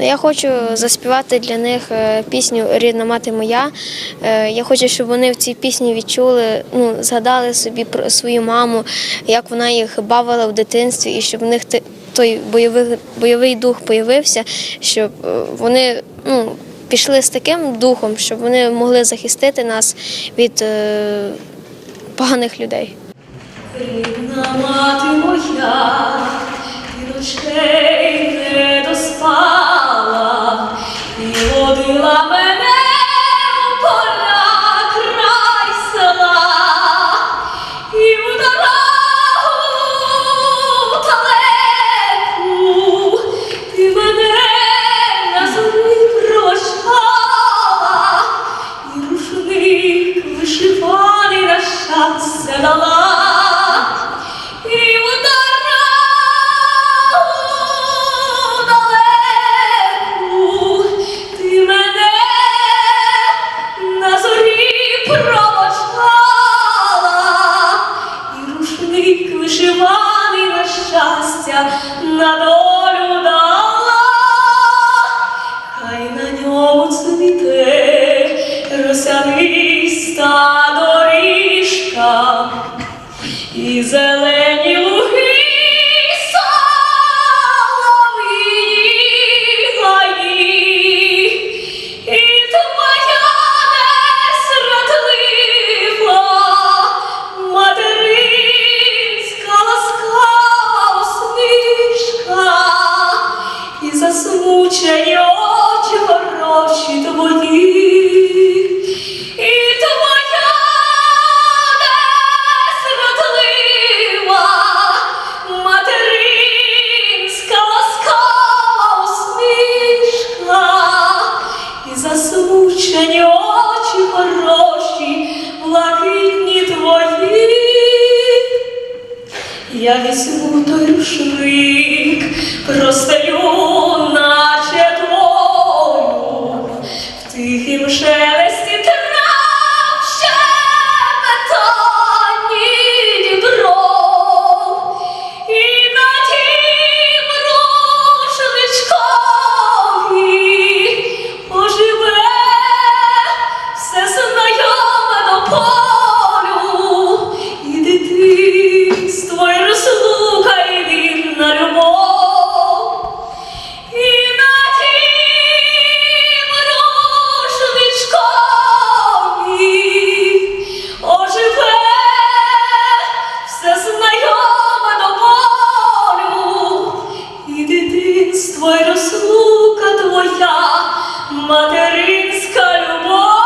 Я хочу заспівати для них е, пісню Рідна мати моя. Е, Я хочу, щоб вони в цій пісні відчули, ну, згадали собі про свою маму, як вона їх бавила в дитинстві, і щоб в них той бойовий, бойовий дух появився, щоб е, вони ну, пішли з таким духом, щоб вони могли захистити нас від е, поганих людей. Рідна мати моя, на долю дала. Хай на ньому цвіте росяниста доріжка і зелені блакитні твої, я візьму той рушник, простелю наче твою в тихім шепоті. полю. І дитинство, і розлука, і вільна любов, і на тім рушничкові оживе все знайоме до полю, і дитинство, і розлука твоя, материнська любов.